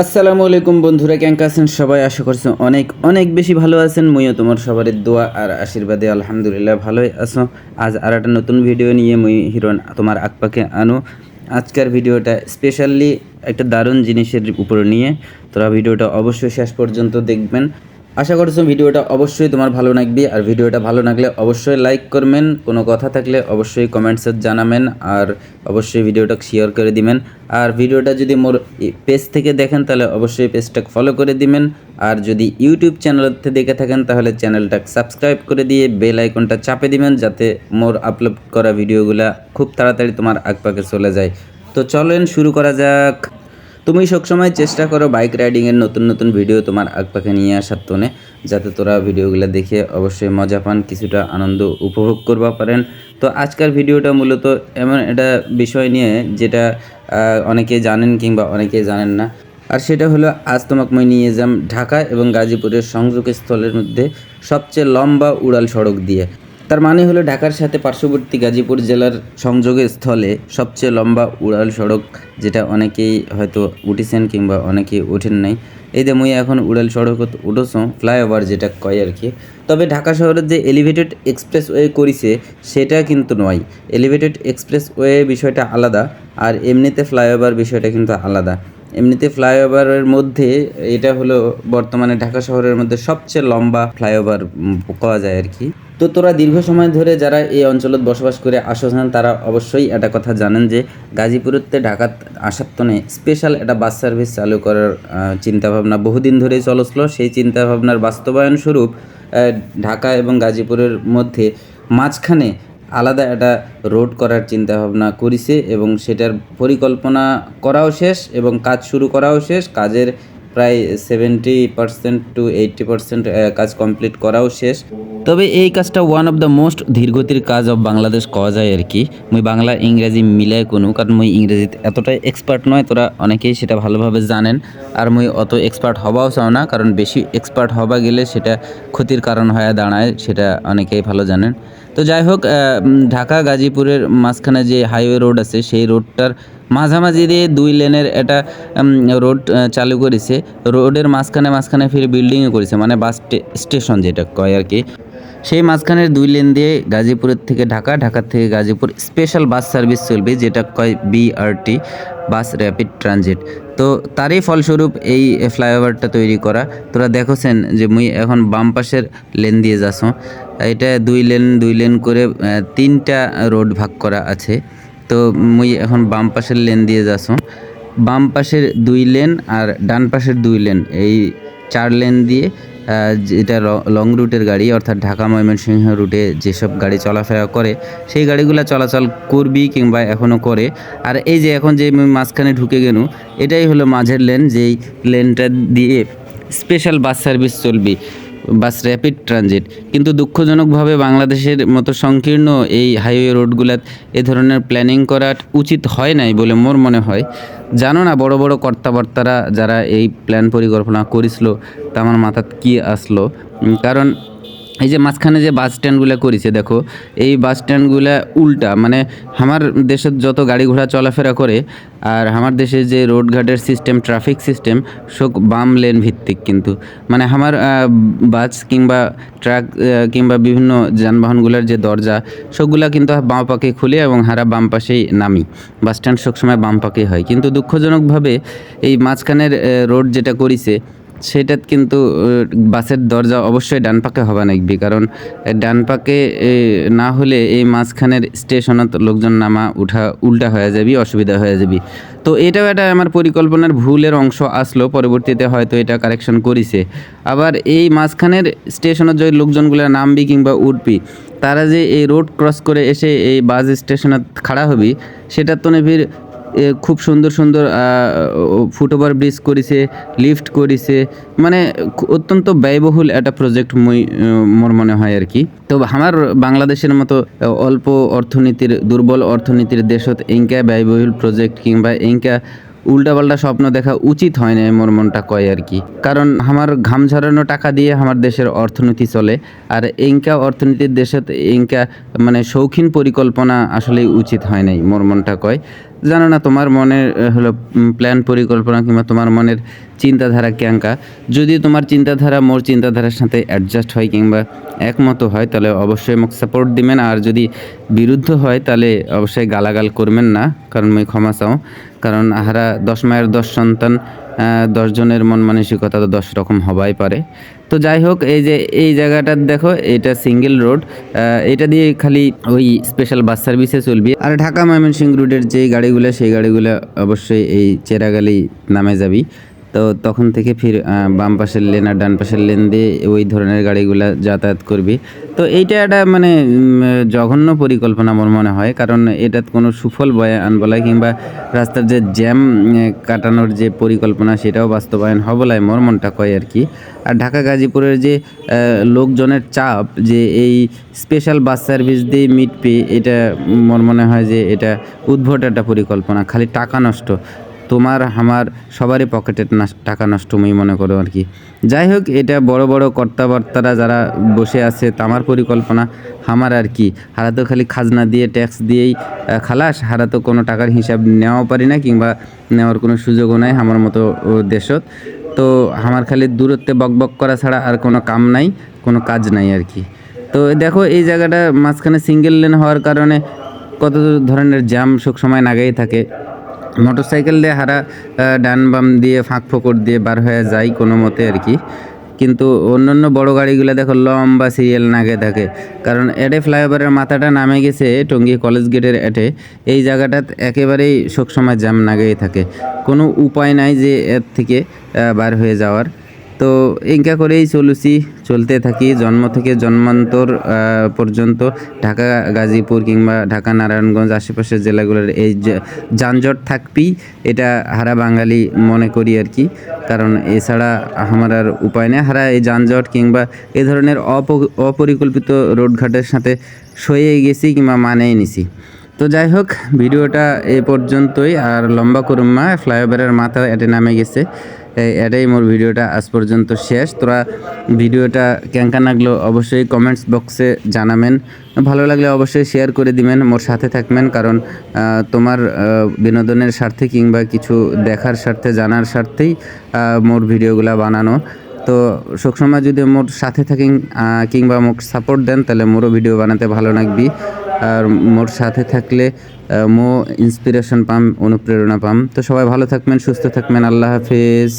আসসালামু আলাইকুম বন্ধুরা, কেমন আছেন সবাই? আশা করছি অনেক অনেক বেশি ভালো আছেন। মুইও তোমার সবার দোয়া আর আশীর্বাদে, আলহামদুলিল্লাহ ভালোই আছো। আজ আর একটা নতুন ভিডিও নিয়ে মুই হিরণ, তোমার আকপাকে আনো। আজকের ভিডিওটা স্পেশালি একটা দারুণ জিনিসের উপর নিয়ে। তোরা ভিডিওটা অবশ্যই শেষ পর্যন্ত দেখবেন। আশা করছ ভিডিওটা অবশ্যই তোমার ভালো লাগবে, আর ভিডিওটা ভালো লাগলে অবশ্যই লাইক করবেন, কোনো কথা থাকলে অবশ্যই কমেন্টসে জানাবেন, আর অবশ্যই ভিডিওটা শেয়ার করে দিবেন। আর ভিডিওটা যদি মোর পেজ থেকে দেখেন, তাহলে অবশ্যই পেজটাকে ফলো করে দিবেন। আর যদি ইউটিউব চ্যানেলতে দেখে থাকেন, তাহলে চ্যানেলটাকে সাবস্ক্রাইব করে দিয়ে বেল আইকনটা চাপে দিবেন, যাতে মোর আপলোড করা ভিডিওগুলো খুব তাড়াতাড়ি তোমার আগপাকে চলে যায়। তো চলেন শুরু করা যাক। তুমি সবসময় চেষ্টা করো বাইক রাইডিংয়ের নতুন নতুন ভিডিও তোমার আগপাকে নিয়ে আসার তোনে, যাতে তোরা ভিডিওগুলো দেখে অবশ্যই মজা পান, কিছুটা আনন্দ উপভোগ করবা পারেন। তো আজকের ভিডিওটা মূলত এমন একটা বিষয় নিয়ে, যেটা অনেকে জানেন কিংবা অনেকে জানেন না। আর সেটা হলো, আজ তোমাকে মই নিয়ে যাম ঢাকা এবং গাজীপুরের সংযোগস্থলের মধ্যে সবচেয়ে লম্বা উড়াল সড়ক দিয়ে। তার মানে হলো ঢাকার সাথে পার্শ্ববর্তী গাজীপুর জেলার সংযোগের স্থলে সবচেয়ে লম্বা উড়াল সড়ক, যেটা অনেকেই হয়তো উঠেছেন কিংবা অনেকেই ওঠেন নাই। এই যে এখন উড়াল সড়ক উঠেছ, ফ্লাইওভার যেটা কয় আর কি। তবে ঢাকা শহরের যে এলিভেটেড এক্সপ্রেস ওয়ে করিছে, সেটা কিন্তু নয়। এলিভেটেড এক্সপ্রেস ওয়ে বিষয়টা আলাদা, আর এমনিতে ফ্লাইওভার বিষয়টা কিন্তু আলাদা। এমনিতে ফ্লাইওভারের মধ্যে এটা হলো বর্তমানে ঢাকা শহরের মধ্যে সবচেয়ে লম্বা ফ্লাইওভার পাওয়া যায় আর কি। তো তোরা দীর্ঘ সময় ধরে যারা এই অঞ্চলত বসবাস করে আসছেন তারা অবশ্যই একটা কথা জানেন যে গাজীপুরতে ঢাকা আসার তনে স্পেশাল একটা বাস সার্ভিস চালু করার চিন্তাভাবনা বহুদিন ধরেই চলছিল। সেই চিন্তাভাবনার বাস্তবায়ন স্বরূপ ঢাকা এবং গাজীপুরের মধ্যে মাঝখানে আলাদা একটা রোড করার চিন্তা ভাবনা করিছে এবং সেটার পরিকল্পনা করাও শেষ এবং কাজ শুরু করাও শেষ। কাজের প্রায় seventy percent to eighty percent কাজ কমপ্লিট করাও শেষ। তবে এই কাজটা ওয়ান অফ দ্য মোস্ট ধীরগতির কাজ অফ বাংলাদেশ কওয়া যায় আর কি। মুই বাংলা, ইংরেজি মিলাই কোনো, কারণ মুই ইংরেজিতে এতটাই এক্সপার্ট নয়, তোরা অনেকেই সেটা ভালোভাবে জানেন। আর মুই অত এক্সপার্ট হবাও চাও না, কারণ বেশি এক্সপার্ট হবা গেলে সেটা ক্ষতির কারণ হয়ে দাঁড়ায়, সেটা অনেকেই ভালো জানেন। তো যাই হোক ঢাকা গাজীপুরের মাঝখানে যে হাইওয়ে রোড আছে, সেই রোডটার মাঝামাঝি দিয়ে দুই লেনের একটা রোড চালু করেছে। রোডের মাঝখানে মাঝখানে ফিরে বিল্ডিংও করেছে মানে বাস স্টে- স্টেশন যেটা কয় আর কি। সেই মাঝখানের দুই লেন দিয়ে গাজীপুরের থেকে ঢাকা ঢাকা থেকে গাজীপুর স্পেশাল বাস সার্ভিস চলবে, যেটা কয় বিআরটি বাস র্যাপিড ট্রানজিট তো তারই ফলস্বরূপ এই ফ্লাইওভারটা তৈরি করা। তোরা দেখোছেন যে মুই এখন বাম পাশের লেন দিয়ে যাচ্ছ। এটা দুই লেন দুই লেন করে তিনটা রোড ভাগ করা আছে। তো মুই এখন বাম পাশের লেন দিয়ে যাচ্ছ। বাম পাশের দুই লেন আর ডান পাশের দুই লেন, এই চার লেন দিয়ে যেটা লং রুটের গাড়ি, অর্থাৎ ঢাকা ময়মনসিংহ রুটে যেসব গাড়ি চলাফেরা করে, সেই গাড়িগুলো চলাচল করবি কিংবা এখনও করে। আর এই যে এখন যে মাঝখানে ঢুকে গেল এটাই হলো মাঝের লেন, যেই লেনটা দিয়ে স্পেশাল বাস সার্ভিস চলবে। বাস র্যাপিড ট্রানজিট কিন্তু দুঃখজনকভাবে বাংলাদেশের মতো সংকীর্ণ এই হাইওয়ে রোডগুলাত এ ধরনের প্ল্যানিং করা উচিত হয় নাই বলে মোর মনে হয়। জানো না বড় বড় কর্তাবর্তারা যারা এই প্ল্যান পরিকল্পনা করেছিল তা আমার মাথাত কী আসলো? কারণ এই যে মাঝখানে যে বাস স্ট্যান্ডগুলো করেছে, দেখো, এই বাস স্ট্যান্ডগুলো উল্টা মানে আমার দেশের যত গাড়ি ঘোড়া চলাফেরা করে আর আমার দেশে যে রোডঘাটের সিস্টেম ট্রাফিক সিস্টেম সব বাম লেন ভিত্তিক কিন্তু। মানে আমার বাস কিংবা ট্রাক কিংবা বিভিন্ন যানবাহনগুলোর যে দরজা, সবগুলা কিন্তু বাম পাকে খুলে এবং হারা বাম পাশেই নামি। বাস স্ট্যান্ড সবসময় বাম পাকেই হয়। কিন্তু দুঃখজনকভাবে এই মাঝখানের রোড যেটা করিছে সেটা কিন্তু বাসের দরজা অবশ্যই ডান পাকে হবা নাকবি কারণ ডান পাকে না হলে এই মাঝখানের স্টেশনত লোকজন নামা উঠা, উল্টা হয়ে যাবি, অসুবিধা হয়ে যাবি। তো এটাও একটা আমার পরিকল্পনার ভুলের অংশ আসলো, পরবর্তীতে হয়তো এটা কারেকশন করিছে। আবার এই মাঝখানের স্টেশনের যে লোকজনগুলো নামবি কিংবা উঠবি, তারা যে এই রোড ক্রস করে এসে এই বাস স্টেশনে খাড়া হবি, সেটার তো এ খুব সুন্দর সুন্দর ফুটওভার ব্রিজ করেছে, লিফট করেছে। মানে অত্যন্ত ব্যয়বহুল একটা প্রজেক্ট মই মোর মনে হয় আর কি। তো আমার বাংলাদেশের মতো অল্প অর্থনীতির, দুর্বল অর্থনীতির দেশত এঙ্কা ব্যয়বহুল প্রজেক্ট কিংবা এঙ্কা উল্টাপাল্টা স্বপ্ন দেখা উচিত হয় না মোর মনটা কয় আর কি। কারণ আমার ঘাম ঝরানো টাকা দিয়ে আমার দেশের অর্থনীতি চলে, আর এঙ্কা অর্থনীতির দেশত এঙ্কা মানে শৌখিন পরিকল্পনা আসলে উচিত হয় নাই মোর মনটা কয়। জানো না তোমার মনের হলো প্ল্যান পরিকল্পনা কিংবা তোমার মনের চিন্তাধারা ক্যাঙ্কা যদি তোমার চিন্তাধারা মোর চিন্তাধারার সাথে অ্যাডজাস্ট হয় কিংবা একমত হয়, তাহলে অবশ্যই মোক সাপোর্ট দিবেন। আর যদি বিরুদ্ধ হয়, তাহলে অবশ্যই গালাগাল করবেন না, কারণ মই ক্ষমা চাও। কারণ আহারা দশ মায়ের দশ সন্তান আহ, দশ জনের মন মানসিকতা তো দশ রকম হবাই পারে। তো যাই হোক এই যে এই জায়গাটার দেখো এটা সিঙ্গেল রোড এটা দিয়ে খালি ওই স্পেশাল বাস সার্ভিসে চলবি। আর ঢাকা ময়মনসিংহ রোডের যে গাড়িগুলো সেই গাড়িগুলো অবশ্যই এই চেরাগালি নামে যাবি। তো তখন থেকে ফির বাম পাশের লেন আর ডান পাশের লেন দিয়ে ওই ধরনের গাড়িগুলো যাতায়াত করবি। তো এইটা একটা মানে জঘন্য পরিকল্পনা আমার মনে হয়। কারণ এটা কোনো সুফল বয়ে আনবলায় কিংবা রাস্তার যে জ্যাম কাটানোর যে পরিকল্পনা সেটাও বাস্তবায়ন হবলায় মোর মনটা কয় আর কি। আর ঢাকা গাজীপুরের যে লোকজনের চাপ, যে এই স্পেশাল বাস সার্ভিস দিয়ে মিট পে এটা মোর মনে হয় যে এটা উদ্ভট একটা পরিকল্পনা, খালি টাকা নষ্ট। তোমার, আমার সবারই পকেটের নাস- টাকা নষ্ট আমি মনে করো আর কি। যাই হোক, এটা বড় বড় কর্তাবর্তারা যারা বসে আছে, তামার পরিকল্পনা আমার আর কি। হারা তো খালি খাজনা দিয়ে ট্যাক্স দিয়েই খালাস। হারা তো কোনো টাকার হিসাব নেওয়াও পারি না, কিংবা নেওয়ার কোনো সুযোগও নাই আমার মতো দেশত। তো আমার খালি দূরত্বে বক বক করা ছাড়া আর কোনো কাম নাই, কোনো কাজ নাই আর কি। তো দেখো, এই জায়গাটা মাঝখানে সিঙ্গেল লেন হওয়ার কারণে কত ধরনের জ্যাম সব সময় নাগেই থাকে। মোটর সাইকেল দিয়ে হারা ডান বাম দিয়ে ফাঁক ফোকর দিয়ে বার হয়ে যায় কোনো মতে আর কি। কিন্তু অন্যান্য বড়ো গাড়িগুলো দেখো, লম্বা সিরিয়াল নাগে থাকে। কারণ এডে ফ্লাইওভারের মাথাটা নামে গেছে টঙ্গী কলেজ গেটের এটে এই জায়গাটা একেবারেই সবসময় জ্যাম নাগেই থাকে। কোনো উপায় নাই যে এর থেকে বার হয়ে যাওয়ার। তো ইনকা করেই চলুছি, চলতে থাকি। জন্ম থেকে জন্মান্তর পর্যন্ত ঢাকা, গাজীপুর কিংবা ঢাকা, নারায়ণগঞ্জ আশেপাশের জেলাগুলোর এই যানজট থাকবেই, এটা হারা বাঙালি মনে করি আর কি। কারণ এছাড়া আমার আর উপায় নেই। হারা এই যানজট কিংবা এ ধরনের অপ- অপরিকল্পিত রোডঘাটের সাথে সয়ে গেছি কিংবা মানেই নিছি। তো যাই হোক, ভিডিওটা এ পর্যন্তই, আর লম্বা করুম মা ফ্লাইওভারের মাথা এটে নামে গেছে। এটাই মোর ভিডিওটা আজ পর্যন্ত শেষ। তোরা ভিডিওটা কেঙ্কা লাগল অবশ্যই কমেন্টস বক্সে জানাবেন। ভালো লাগলে অবশ্যই শেয়ার করে দিবেন, মোর সাথে থাকবেন, কারণ তোমার বিনোদনের স্বার্থে কিংবা কিছু দেখার স্বার্থে, জানার স্বার্থেই মোর ভিডিওগুলা বানানো। তো সবসময় যদি মোর সাথে থাকেন কিংবা মোক সাপোর্ট দেন, তাহলে মোরও ভিডিও বানাতে ভালো লাগবি। আর মোর সাথে থাকলে মো ইন্সপিরেশন পাম, অনুপ্রেরণা পাম। তো সবাই ভালো থাকবেন, সুস্থ থাকবেন, আল্লাহ হাফেজ।